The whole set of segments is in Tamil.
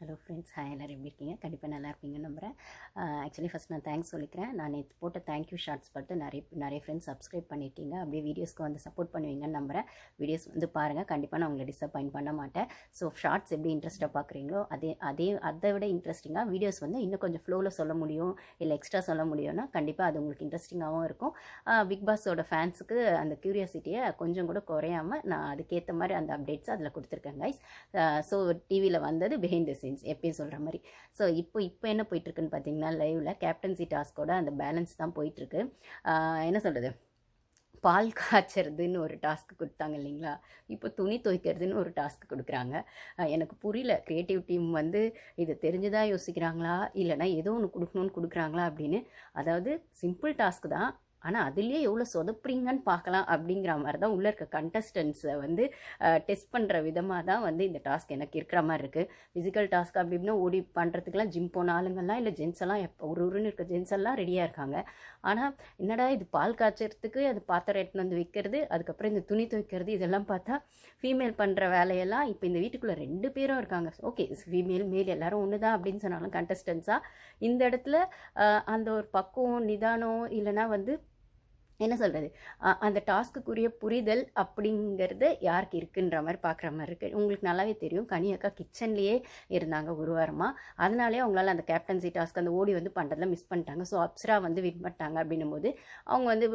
ஹலோ ஃப்ரெண்ட்ஸ் ஹாய் எல்லோரும் எப்படி இருக்கீங்க? கண்டிப்பாக நல்லா இருப்பீங்கன்னு நம்புகிறேன் ஆக்சுவலி ஃபஸ்ட் நான் தேங்க்ஸ் சொல்லிக்கிறேன். நான் நேற்று போட்ட தேங்க்யூ ஷார்ட்ஸ் பார்த்து நிறைய நிறைய ஃப்ரெண்ட்ஸ் சப்ஸ்கிரைப் பண்ணிட்டீங்க. அப்படியே வீடியோஸ்க்கு வந்து சப்போர்ட் பண்ணுவீங்கன்னு நம்புகிறேன் வீடியோஸ் வந்து பாருங்கள் கண்டிப்பாக நான் உங்களை டிசப்பாயின்ட் பண்ண மாட்டேன். ஸோ ஷார்ட்ஸ் எப்படி இன்ட்ரெஸ்ட்டாக பார்க்குறீங்களோ அதே அதே அதை விட இன்ட்ரெஸ்டிங்காக வீடியோஸ் வந்து இன்னும் கொஞ்சம் ஃப்ளோவில் சொல்ல முடியும். இல்லை எக்ஸ்ட்ரா சொல்ல முடியும்னா கண்டிப்பாக அது உங்களுக்கு இன்ட்ரெஸ்டிங்காகவும் இருக்கும். பிக் பாஸோட ஃபேன்ஸுக்கு அந்த க்யூரியாசிட்டியை கொஞ்சம் கூட குறையாமல் நான் அதுக்கேற்ற மாதிரி அந்த அப்டேட்ஸ் அதில் கொடுத்துருக்கேன் கைஸ் ஸோ டிவியில் வந்தது பிஹைண்ட் தி சீன்ஸ் எப்பயும் சொல்கிற மாதிரி. ஸோ இப்போ இப்போ என்ன போயிட்டுருக்குன்னு பார்த்தீங்கன்னா லைவில் கேப்டன்சி டாஸ்க்கோட அந்த பேலன்ஸ் தான் போயிட்டுருக்கு. என்ன சொல்கிறது பால் காய்ச்சறதுன்னு ஒரு டாஸ்க் கொடுத்தாங்க இல்லைங்களா? இப்போ துணி துவைக்கிறதுன்னு ஒரு டாஸ்க் கொடுக்குறாங்க. எனக்கு புரியல. க்ரியேட்டிவ் டீம் வந்து இது தெரிஞ்சுதான் யோசிக்கிறாங்களா? இல்லைனா ஏதோ ஒன்று கொடுக்கணும்னு கொடுக்குறாங்களா அப்படின்னு. அதாவது சிம்பிள் டாஸ்க் தான். ஆனால் அதுலேயே எவ்வளோ சொதப்புறீங்கன்னு பார்க்கலாம் அப்படிங்கிற மாதிரி தான் உள்ளே இருக்க கண்டஸ்டன்ஸை வந்து டெஸ்ட் பண்ணுற விதமாக தான் வந்து இந்த டாஸ்க் எனக்கு இருக்கிற மாதிரி இருக்குது ஃபிசிக்கல் டாஸ்க் அப்படி இப்படின்னா ஓடி பண்ணுறதுக்கெலாம் ஜிம் போன ஆளுங்கள்லாம் இல்லை ஜென்ஸ் எல்லாம் எப்போ ஒரு உருன்னு இருக்க ஜென்ஸ் எல்லாம் ரெடியாக இருக்காங்க. ஆனால் என்னடா இது பால் காய்ச்சறதுக்கு அது பாத்திரம் எடுத்துன்னு வந்து வைக்கிறது அதுக்கப்புறம் இந்த துணி துவைக்கிறது இதெல்லாம் பார்த்தா ஃபீமேல் பண்ணுற வேலையெல்லாம் இப்போ இந்த வீட்டுக்குள்ளே ரெண்டு பேரும் இருக்காங்க. ஓகே ஃபீமேல் மேல் எல்லாரும் ஒன்று தான் அப்படின்னு சொன்னாலும் கண்டஸ்டன்ஸாக இந்த இடத்துல அந்த ஒரு பக்குவம் நிதானம் இல்லைனா வந்து என்ன சொல்கிறது அந்த டாஸ்க்குரிய புரிதல் அப்படிங்கிறது யாருக்கு இருக்குன்ற மாதிரி பார்க்குற மாதிரி இருக்குது உங்களுக்கு நல்லாவே தெரியும். கனியக்கா கிச்சன்லேயே இருந்தாங்க ஒரு வாரமாக அதனாலே அவங்களால அந்த கேப்டன்சி டாஸ்க் அந்த ஓடி வந்து பண்ணுறதுல மிஸ் பண்ணிட்டாங்க. ஸோ அப்சரா வந்து வின் பண்ணிட்டாங்க அப்படின்னும் போது அவங்க வந்து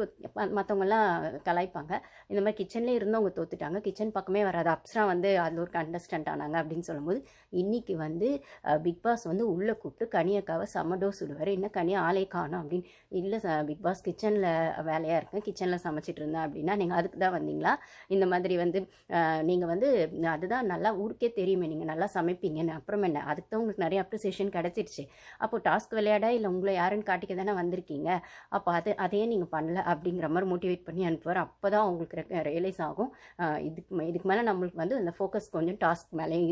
மற்றவங்கெல்லாம் கலாய்ப்பாங்க. இந்த மாதிரி கிச்சன்லேயே இருந்து அவங்க தோத்துட்டாங்க. கிச்சன் பக்கமே வராது. அப்சரா வந்து அதில் ஒரு கண்டஸ்டன்ட் ஆனாங்க அப்படின்னு சொல்லும்போது இன்றைக்கி வந்து பிக் பாஸ் வந்து உள்ளே கூப்பிட்டு கனியக்காவை சமடோ சுடுவார் என்ன கனியா ஆளே காணும் அப்படின்னு. இல்லை பிக் பாஸ் கிச்சனில் வேலையை வேலையாக இருக்கேன் கிச்சனில் சமைச்சிட்டு இருந்தேன் அப்படின்னா நீங்கள் அதுக்கு தான் வந்தீங்களா? இந்த மாதிரி வந்து நீங்கள் வந்து அதுதான் நல்லா ஊருக்கே தெரியுமே. நீங்கள் நல்லா சமைப்பீங்கன்னு. அப்புறம் என்ன? அதுக்கு தான் உங்களுக்கு நிறைய அப்ரிசியேஷன் கிடச்சிருச்சு. அப்போ டாஸ்க் விளையாட? இல்லை உங்களை யாருன்னு காட்டிக்க தானே வந்திருக்கீங்க? அப்போ அது அதையே நீங்கள் பண்ணல அப்படிங்கிற மாதிரி மோட்டிவேட் பண்ணி அனுப்புவார். அப்போ தான் உங்களுக்கு ரியலைஸ் ஆகும். இதுக்கு இதுக்கு மேலே நம்மளுக்கு வந்து அந்த ஃபோக்கஸ் கொஞ்சம் டாஸ்க் மேலேயும்